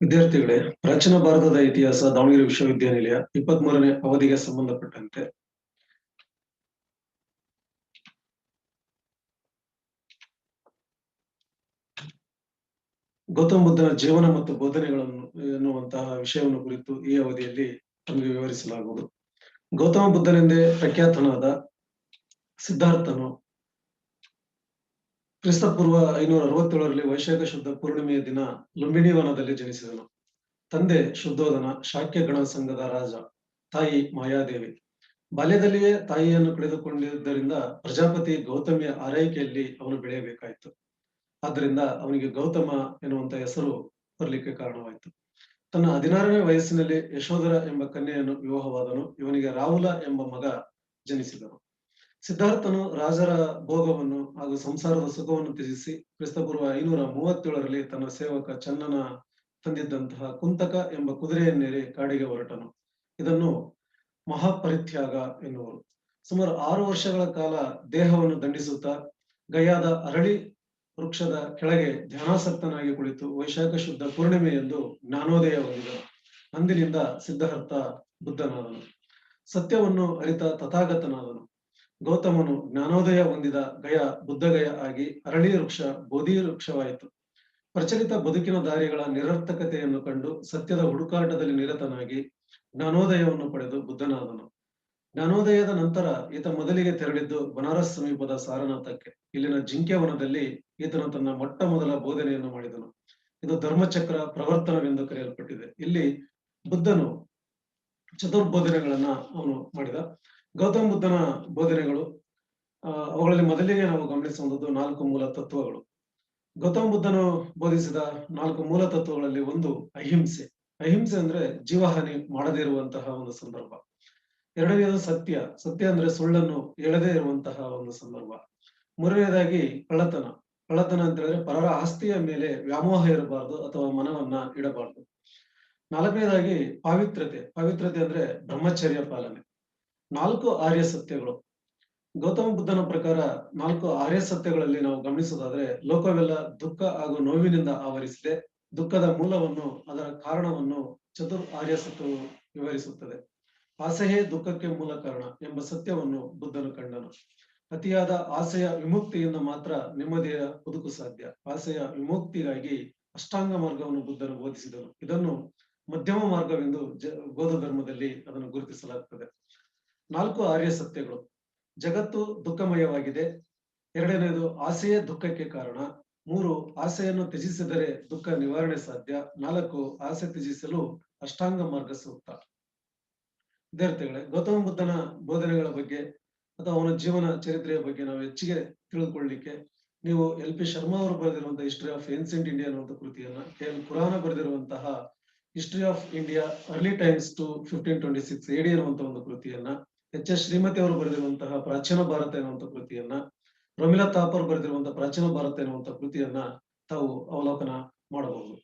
ವಿದ್ಯಾರ್ಥಿಗಳೇ, ಪ್ರಾಚೀನ ಭಾರತದ ಇತಿಹಾಸ, ದಾವಣಗೆರೆ ವಿಶ್ವವಿದ್ಯಾನಿಲಯ ಇಪ್ಪತ್ತ್ ಮೂರನೇ ಅವಧಿಗೆ ಸಂಬಂಧಪಟ್ಟಂತೆ. ಗೌತಮ ಬುದ್ಧನ ಜೀವನ ಮತ್ತು ಬೋಧನೆಗಳನ್ನು, ಎನ್ನುವಂತಹ ವಿಷಯವನ್ನು ಕುರಿತು ಈ ಅವಧಿಯಲ್ಲಿ ನಮಗೆ ವಿವರಿಸಲಾಗುವುದು. ಗೌತಮ ಬುದ್ಧನೆಂದೇ ಪ್ರಖ್ಯಾತನಾದ ಸಿದ್ಧಾರ್ಥನು ಕ್ರಿಸ್ತಪೂರ್ವ ಐನೂರ ಅರವತ್ತೇಳರಲ್ಲಿ ವೈಶಾಖ ಶುದ್ಧ ಪೂರ್ಣಿಮೆಯ ದಿನ ಲುಂಬಿನಿ ವನದಲ್ಲಿ ಜನಿಸಿದನು. ತಂದೆ ಶುದ್ಧೋಧನ, ಶಾಕ್ಯ ಗಣ ಸಂಘದ ರಾಜ, ತಾಯಿ ಮಾಯಾದೇವಿ. ಬಾಲ್ಯದಲ್ಲಿಯೇ ತಾಯಿಯನ್ನು ಕಳೆದುಕೊಂಡಿದ್ದರಿಂದ ಪ್ರಜಾಪತಿ ಗೌತಮಿಯ ಆರೈಕೆಯಲ್ಲಿ ಅವನು ಬೆಳೆಯಬೇಕಾಯಿತು. ಆದ್ದರಿಂದ ಅವನಿಗೆ ಗೌತಮ ಎನ್ನುವಂತ ಹೆಸರು ಬರಲಿಕ್ಕೆ ಕಾರಣವಾಯಿತು. ತನ್ನ ಹದಿನಾರನೇ ವಯಸ್ಸಿನಲ್ಲಿ ಯಶೋಧರ ಎಂಬ ಕನ್ಯೆಯನ್ನು ವಿವಾಹವಾದನು. ಇವನಿಗೆ ರಾಹುಲ ಎಂಬ ಮಗ ಜನಿಸಿದನು. ಸಿದ್ಧಾರ್ಥನು ರಾಜರ ಭೋಗವನ್ನು ಹಾಗೂ ಸಂಸಾರದ ಸುಖವನ್ನು ತ್ಯಜಿಸಿ ಕ್ರಿಸ್ತಪೂರ್ವ ಐನೂರ ಮೂವತ್ತೇಳರಲ್ಲಿ ತನ್ನ ಸೇವಕ ಚನ್ನನ ತಂದಿದ್ದಂತಹ ಕುಂತಕ ಎಂಬ ಕುದುರೆಯನ್ನೇರಿ ಕಾಡಿಗೆ ಹೊರಟನು. ಇದನ್ನು ಮಹಾಪರಿತ್ಯಾಗ ಎನ್ನುವರು. ಸುಮಾರು ಆರು ವರ್ಷಗಳ ಕಾಲ ದೇಹವನ್ನು ದಂಡಿಸುತ್ತಾ ಗಯಾದ ಅರಳಿ ವೃಕ್ಷದ ಕೆಳಗೆ ಧ್ಯಾನಾಸಕ್ತನಾಗಿ ಕುಳಿತು ವೈಶಾಖ ಶುದ್ಧ ಪೂರ್ಣಿಮೆ ಎಂದು ಜ್ಞಾನೋದಯ ಹೊಂದಿದನು ಅಂದಿನಿಂದ ಸಿದ್ಧಾರ್ಥ ಬುದ್ಧನಾದನು. ಸತ್ಯವನ್ನು ಅರಿತ ತಥಾಗತನಾದನು. ಗೌತಮನು ಜ್ಞಾನೋದಯ ಹೊಂದಿದ ಗಯ ಬುದ್ಧಗಯ ಆಗಿ ಅರಳಿ ವೃಕ್ಷ, ಬೋಧಿ ವೃಕ್ಷವಾಯಿತು. ಪ್ರಚಲಿತ ಬದುಕಿನ ದಾರಿಗಳ ನಿರರ್ಥಕತೆಯನ್ನು ಕಂಡು ಸತ್ಯದ ಹುಡುಕಾಟದಲ್ಲಿ ನಿರತನಾಗಿ ಜ್ಞಾನೋದಯವನ್ನು ಪಡೆದು ಬುದ್ಧನಾದನು. ಜ್ಞಾನೋದಯದ ನಂತರ ಈತ ಮೊದಲಿಗೆ ತೆರಳಿದ್ದು ಬನಾರಸ್ ಸಮೀಪದ ಸಾರನಾಥಕ್ಕೆ. ಇಲ್ಲಿನ ಜಿಂಕೆವನದಲ್ಲಿ ಈತನು ತನ್ನ ಮೊಟ್ಟ ಮೊದಲ ಬೋಧನೆಯನ್ನು ಮಾಡಿದನು. ಇದು ಧರ್ಮಚಕ್ರ ಪ್ರವರ್ತನವೆಂದು ಕರೆಯಲ್ಪಟ್ಟಿದೆ. ಇಲ್ಲಿ ಬುದ್ಧನು ಚತುರ್ಬೋಧನೆಗಳನ್ನ ಅವನು ಮಾಡಿದ. ಗೌತಮ ಬುದ್ಧನ ಬೋಧನೆಗಳು ಅವುಗಳಲ್ಲಿ ಮೊದಲಿಗೆ ನಾವು ಗಮನಿಸುವಂಥದ್ದು ನಾಲ್ಕು ಮೂಲ ತತ್ವಗಳು. ಗೌತಮ ಬುದ್ಧನು ಬೋಧಿಸಿದ ನಾಲ್ಕು ಮೂಲ ತತ್ವಗಳಲ್ಲಿ ಒಂದು ಅಹಿಂಸೆ. ಅಹಿಂಸೆ ಅಂದ್ರೆ ಜೀವಹಾನಿ ಮಾಡದೇ ಇರುವಂತಹ ಒಂದು ಸಂದರ್ಭ. ಎರಡನೆಯದು ಸತ್ಯ. ಸತ್ಯ ಅಂದ್ರೆ ಸುಳ್ಳನ್ನು ಹೇಳದೇ ಇರುವಂತಹ ಒಂದು ಸಂದರ್ಭ. ಮೂರನೇದಾಗಿ ಕಳ್ಳತನ. ಕಳ್ಳತನ ಅಂತ ಹೇಳಿದ್ರೆ ಪರರ ಆಸ್ತಿಯ ಮೇಲೆ ವ್ಯಾಮೋಹ ಇರಬಾರ್ದು ಅಥವಾ ಮನವನ್ನ ಇಡಬಾರ್ದು. ನಾಲ್ಕನೇದಾಗಿ ಪಾವಿತ್ರತೆ ಪಾವಿತ್ರತೆ ಅಂದ್ರೆ ಬ್ರಹ್ಮಚರ್ಯ ಪಾಲನೆ. ನಾಲ್ಕು ಆರ್ಯ ಸತ್ಯಗಳು. ಗೌತಮ ಬುದ್ಧನ ಪ್ರಕಾರ ನಾಲ್ಕು ಆರ್ಯ ಸತ್ಯಗಳಲ್ಲಿ ನಾವು ಗಮನಿಸೋದಾದ್ರೆ ಲೋಕವೆಲ್ಲ ದುಃಖ ಹಾಗೂ ನೋವಿನಿಂದ ಆವರಿಸಿದೆ. ದುಃಖದ ಮೂಲವನ್ನು ಅದರ ಕಾರಣವನ್ನು ಚತುರ್ ಆರ್ಯ ಸತ್ಯವು ವಿವರಿಸುತ್ತದೆ. ಆಸೆಯೇ ದುಃಖಕ್ಕೆ ಮೂಲ ಕಾರಣ ಎಂಬ ಸತ್ಯವನ್ನು ಬುದ್ಧನು ಕಂಡನು. ಅತಿಯಾದ ಆಸೆಯ ವಿಮುಕ್ತಿಯಿಂದ ಮಾತ್ರ ನೆಮ್ಮದಿಯ ಬದುಕು ಸಾಧ್ಯ. ಆಸೆಯ ವಿಮುಕ್ತಿಗಾಗಿ ಅಷ್ಟಾಂಗ ಮಾರ್ಗವನ್ನು ಬುದ್ಧನು ಬೋಧಿಸಿದನು. ಇದನ್ನು ಮಧ್ಯಮ ಮಾರ್ಗವೆಂದು ಜ ಧರ್ಮದಲ್ಲಿ ಅದನ್ನು ಗುರುತಿಸಲಾಗುತ್ತದೆ ನಾಲ್ಕು ಆರ್ಯ ಸತ್ಯಗಳು. ಜಗತ್ತು ದುಃಖಮಯವಾಗಿದೆ. ಎರಡನೇದು ಆಸೆಯೇ ದುಃಖಕ್ಕೆ ಕಾರಣ. ಮೂರು, ಆಸೆಯನ್ನು ತ್ಯಜಿಸಿದರೆ ದುಃಖ ನಿವಾರಣೆ ಸಾಧ್ಯ. ನಾಲ್ಕು, ಆಸೆ ತ್ಯಜಿಸಲು ಅಷ್ಟಾಂಗ ಮಾರ್ಗ ಸೂಕ್ತ. ವಿದ್ಯಾರ್ಥಿಗಳೇ, ಗೌತಮ ಬುದ್ಧನ ಬೋಧನೆಗಳ ಬಗ್ಗೆ ಅಥವಾ ಅವನ ಜೀವನ ಚರಿತ್ರೆಯ ಬಗ್ಗೆ ನಾವು ಹೆಚ್ಚಿಗೆ ತಿಳಿದುಕೊಳ್ಳಲಿಕ್ಕೆ ನೀವು ಎಲ್ ಪಿ ಶರ್ಮಾ ಅವರು ಬರೆದಿರುವಂತಹ ಹಿಸ್ಟ್ರಿ ಆಫ್ ಏನ್ಸೆಂಟ್ ಇಂಡಿಯಾ ಅನ್ನುವಂಥ ಕೃತಿಯನ್ನ, ಕೆ ಎಲ್ ಕುರಾನ ಬರೆದಿರುವಂತಹ history of India early times to fifteen twenty six AD ಅನ್ನುವಂಥ ಒಂದು ಕೃತಿಯನ್ನ ಎಚ್ ಎಸ್ ಶ್ರೀಮತಿ ಅವರು ಬರೆದಿರುವಂತಹ ಪ್ರಾಚೀನ ಭಾರತ ಎನ್ನುವಂತ ಕೃತಿಯನ್ನ ರಮಿಲಾ ತಾಪರ್ ಬರೆದಿರುವಂತಹ ಪ್ರಾಚೀನ ಭಾರತ ಎನ್ನುವಂತ ಕೃತಿಯನ್ನ ತಾವು ಅವಲೋಕನ ಮಾಡಬಹುದು.